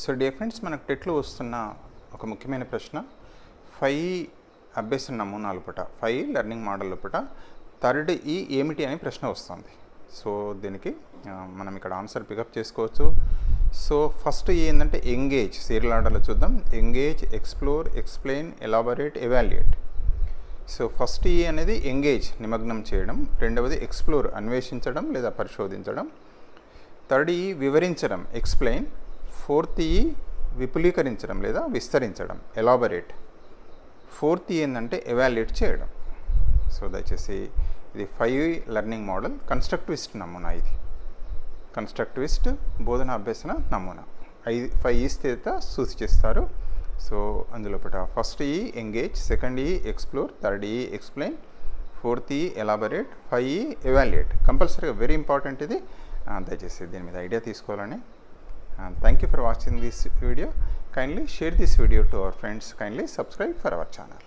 So dear friends మనకు టెట్లో వస్తున్న ఒక ముఖ్యమైన ప్రశ్న. ఫైవ్ అభ్యసన నమూనాల పుట ఫైవ్ లెర్నింగ్ మోడల్ పుట థర్డ్ ఈ ఏమిటి అనే ప్రశ్న వస్తుంది. సో దీనికి మనం ఇక్కడ ఆన్సర్ పికప్ చేసుకోవచ్చు. సో ఫస్ట్ ఈ ఏంటంటే ఎంగేజ్ సీరియల్ ఆర్డర్లో చూద్దాం. Engage explore explain elaborate evaluate. So first ఈ అనేది ఎంగేజ్ నిమగ్నం చేయడం. రెండవది ఎక్స్ప్లోర్ అన్వేషించడం లేదా పరిశోధించడం. థర్డ్ ఈ వివరించడం ఎక్స్ప్లెయిన్. ఫోర్త్ ఈ విపులీకరించడం లేదా విస్తరించడం ఎలాబరేట్ ఫోర్త్ ఈ ఏంటంటే ఎవాల్యుయేట్ చేయడం. సో దయచేసి ఇది ఫైవ్ లెర్నింగ్ మోడల్ కన్స్ట్రక్టివిస్ట్ నమూనా ఇది. కన్స్ట్రక్టివిస్ట్ బోధన అభ్యసన నమూనా. ఐదు ఫైవ్ ఈస్ చేత సూచిస్తారు సో అందులో పట ఫస్ట్ ఈ ఎంగేజ్ సెకండ్ ఈ ఎక్స్ప్లోర్ థర్డ్ ఈ ఎక్స్ప్లెయిన్ ఫోర్త్ ఈ ఎలాబరేట్ ఫైవ్ ఈ ఎవాల్యుయేట్ కంపల్సరీగా వెరీ ఇంపార్టెంట్ ఇది. దయచేసి దీని మీద ఐడియా తీసుకోవాలని and thank you for watching this video. Kindly share this video to our friends. Kindly subscribe for our channel.